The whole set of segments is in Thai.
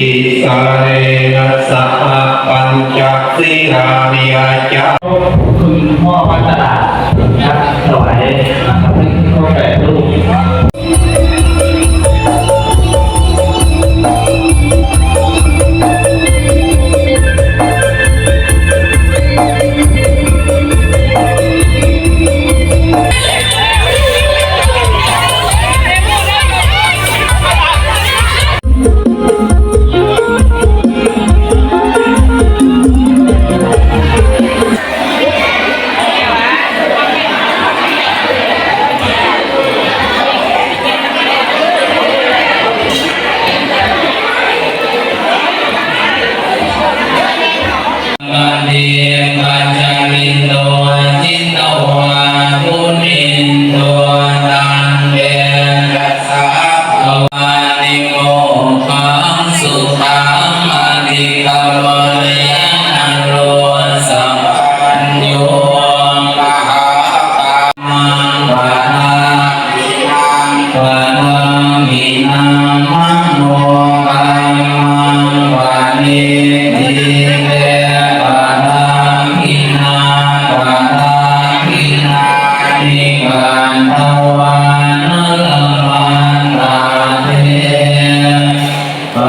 อิสาเรนะสหปัญจสิรานิยาจาคุณพ่อพัฒนาครับถวาย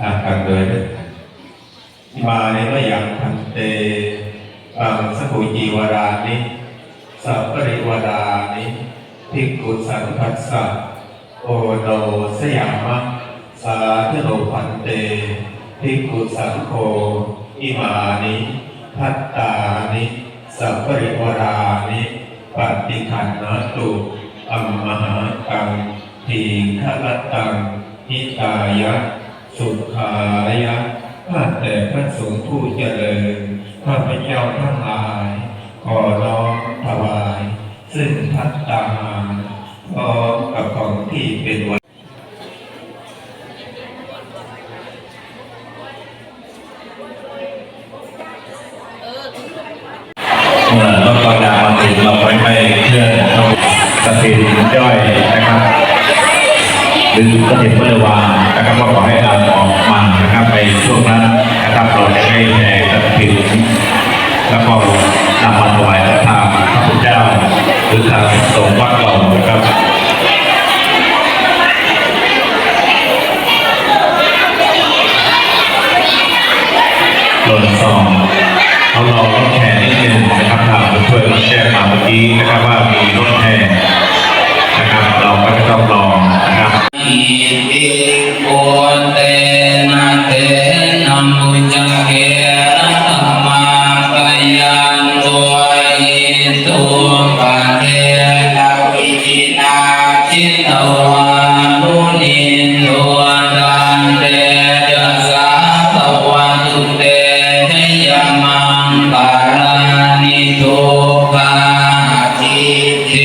อากังเลยมาเนมยังพันเตปังสกุจีวรานิสัพปริวรานิภิกขุสันทัสสะโอโนสยามะสาธุโนพันเตภิกขุสังโฆอิมานิทัตตานิสัพปริวรานิปฏิขันนาตุอัมมหาตังทีฆะตังนิตายะ สุดขายะข้าแต่พระสงฆ์ผู้เจริญข้าพเจ้าทั้งหลาย ขอร้องถวาย ซึ่งพัตตาหารพร้อมกับของที่เป็นวั โดนซองเขารอรถแห่นิดนึงนะครับเราเพื่อนแชร์มาเมื่อกี้นะครับว่ามีรถแห่นะครับ เราก็จะต้องลองนะครับ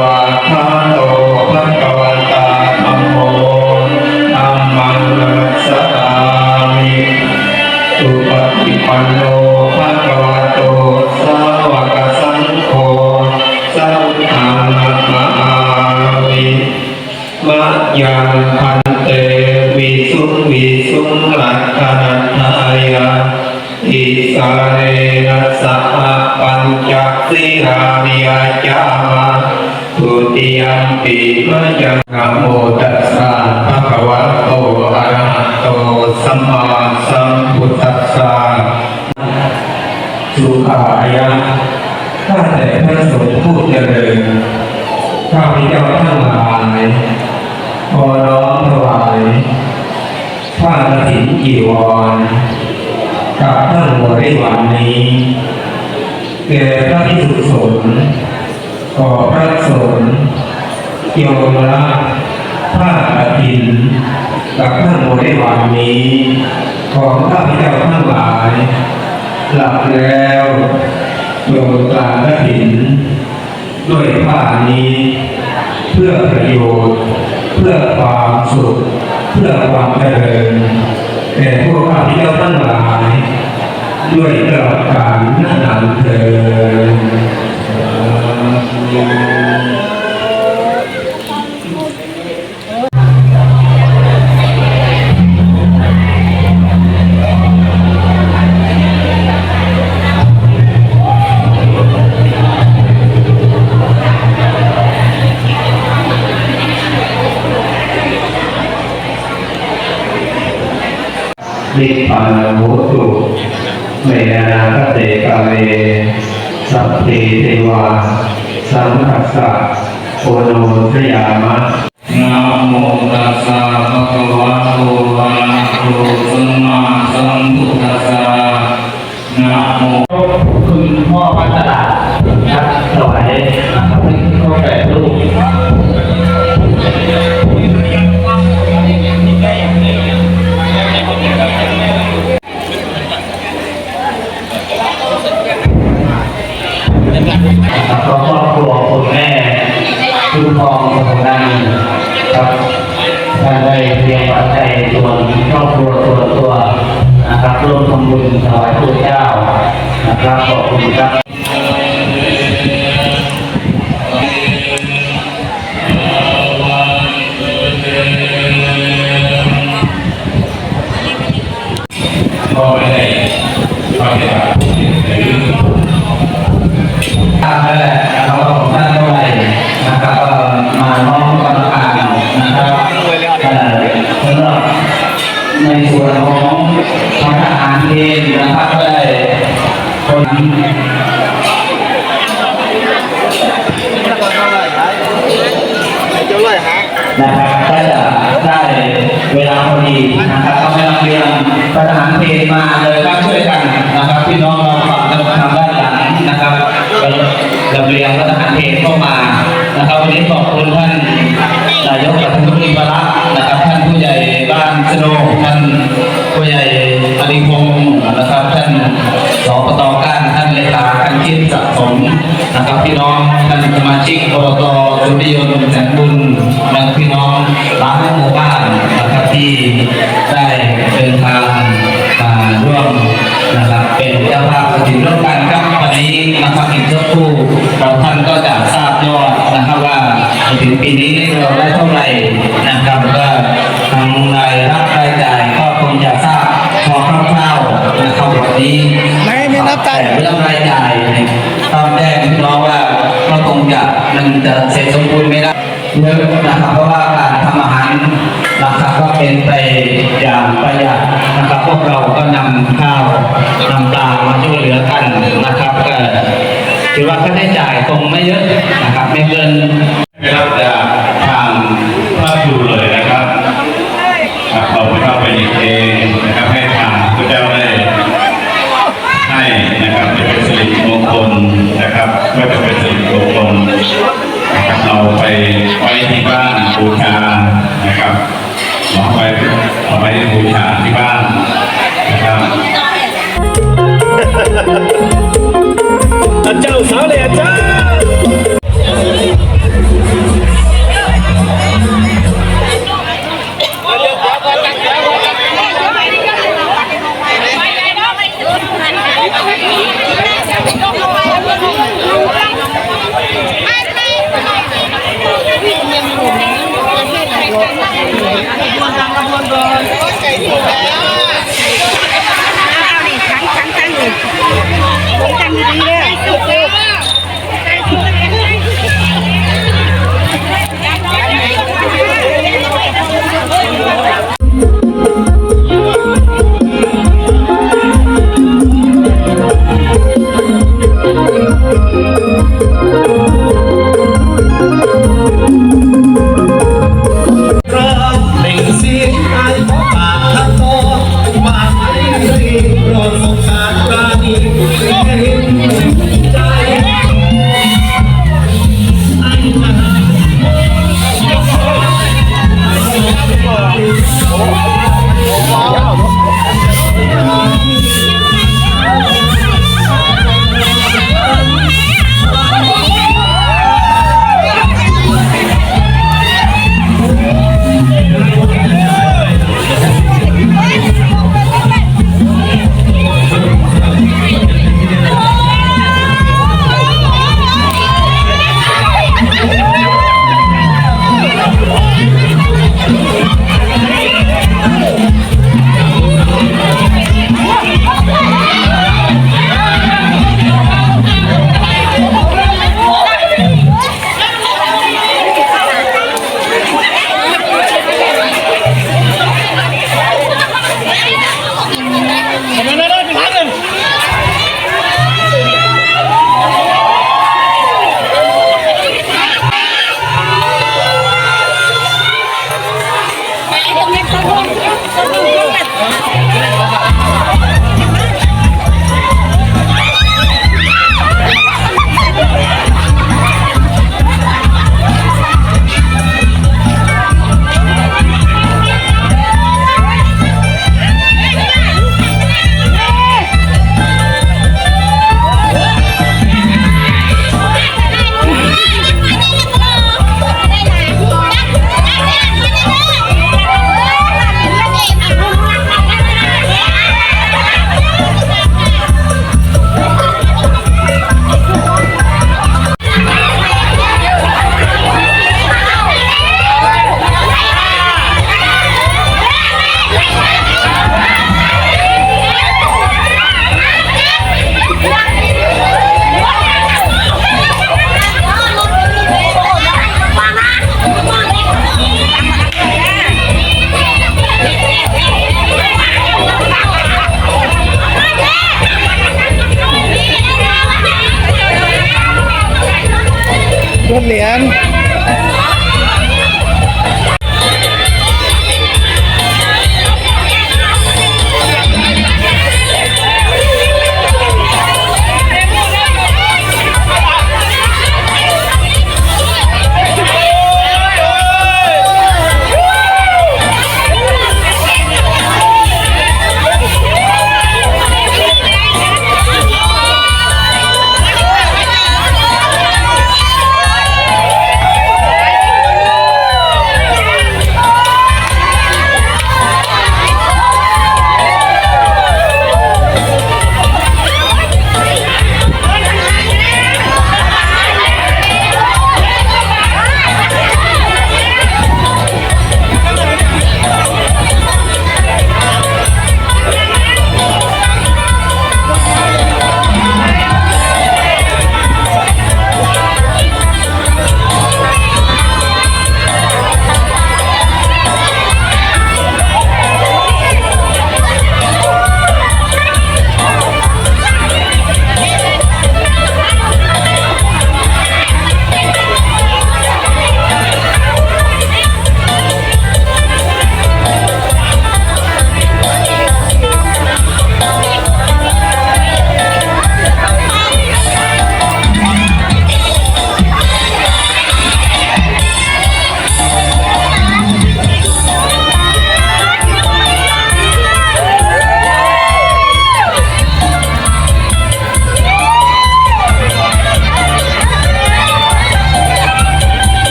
วากขาโตภะคะวตาธัมโมธัมมังนัสสามิสุปฏิปันโนภะคะวะโตสาวกสังโฆสังฆังนะมามิมะยังพันเตวิสุวิสุลักขณทายาอิสาเรนะสหปัญจสิรานิยจามะ ทุติยมปิมะยังโมตัสสะภะคะวะโตอะระหะโตสัมมาสัมพุทธัสสะสุขายะข้าแต่พระสงฆ์ผู้เจริญข้าพเจ้าทั้งหลายขอร้องถวายผ้ากฐินจีวรกับทั้งบริวารนี้แก่พระพิสุสงฆ์ ขอพระสงฆ์โยมละผ้ากฐินกับทั้งบริวารนี้ ของข้าพเจ้าทั้งหลาย หลับแล้วโยมกลางกถิน ด้วยผ้านี้ เพื่อประโยชน์ เพื่อความสุข เพื่อความเจริญแก่พวกข้าพเจ้าทั้งหลาย ด้วยตลอดกาลนานเถิด นิพพานาโหตุเมนาคเตกาเลสัพเพเทวา สังคัสสะโคโนทยามะนะโมตัสสะภะคะวะโตอะระหะโตสัมมาสัมพุทธัสสะนะโมคุณพ่อพัฒนาครับถวาย ครอบครัวคุณแม่คุณพ่อของนางครับท่านได้เตรียมปัจจัยส่วนครอบครัวส่วนตัวนะครับร่วมทำบุญถวายพระเจ้านะครับขอบคุณครับก็ไม่ได้ปฏิบัติ สปตก้านท่านเลขาท่านคิดสะสมนะครับ พี่น้องท่านสมาชิกอบตสุริยนต์แสนบุญและพี่น้องร้านหมู่บ้านนะครับที่ได้เดินทางมาร่วมนะครับเป็นเจ้าภาพกฐินร่วมกันครับวันนี้นะครับอีกสักครู่เราท่านก็จะทราบยอดนะครับว่าถึงปีนี้เราได้เท่าไหร่นะครับก็ทางรายรับรายจ่ายก็คงจะทราบ นะครับวันนี้ไม่ไม่นับตังค์แต่เรื่องรายจ่ายเนี่ยต้องแจ้งพี่น้องว่าก็คงจะมันจะเสร็จสมบูรณ์ไม่ได้เยอะนะครับเพราะว่าการทำอาหารนะครับก็เป็นไปอย่างประหยัดนะครับพวกเราก็นำข้าวนำปลามาช่วยเหลือกันนะครับก็ถือว่าค่าใช้จ่ายคงไม่เยอะนะครับไม่เกินในรับจากทางพระครูเลยนะครับครับเราไม่ต้องไปหยิบเองนะครับ นนะครับก็จะเป็นสิริมงคนนะครับเราไปไว้ที่บ้านบูชานะครับเอาไปเอาไปบูชาที่บ้านนะครับ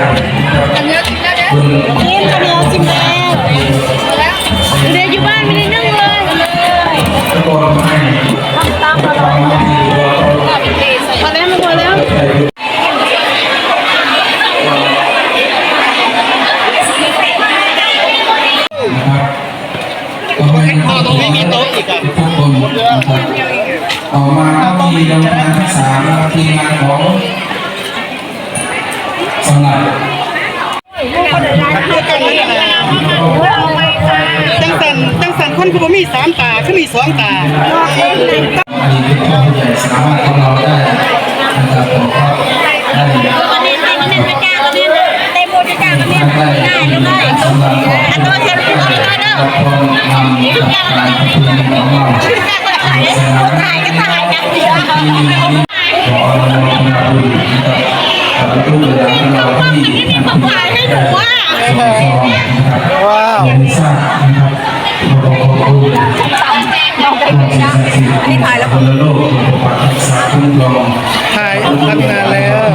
ไม่สำคัญคุณนี่ข้าวเหนียวสิบแล้วเดี๋ยวอยู่บ้านไม่ได้นึ่งเลยทุกคนให้ตั้มอร่อยพอแล้วไม่พอแล้วต่อตรงนี้มีโต๊ะอีกอะทุกคนต่อมาก็มีรางวัลที่สามนะครับทีมงานของ สองตาอดีตผู้ใหญ่สามารถของเราได้นะครับผมก็ได้วันนี้ให้นี่เป็นจ้าวั ประชุมของเราถ่ายถ่ายก็ถ่ายกันเดียวขออนุโมทนาบุญนะครับกับผู้บริหารของเราที่ทำให้ได้ส่งต่อนะครับว้าวเรียนนี้ถ่ายแล้วคนละโลกปกปักรักษาคุ้มครองถ่ายตั้งนานแล้ว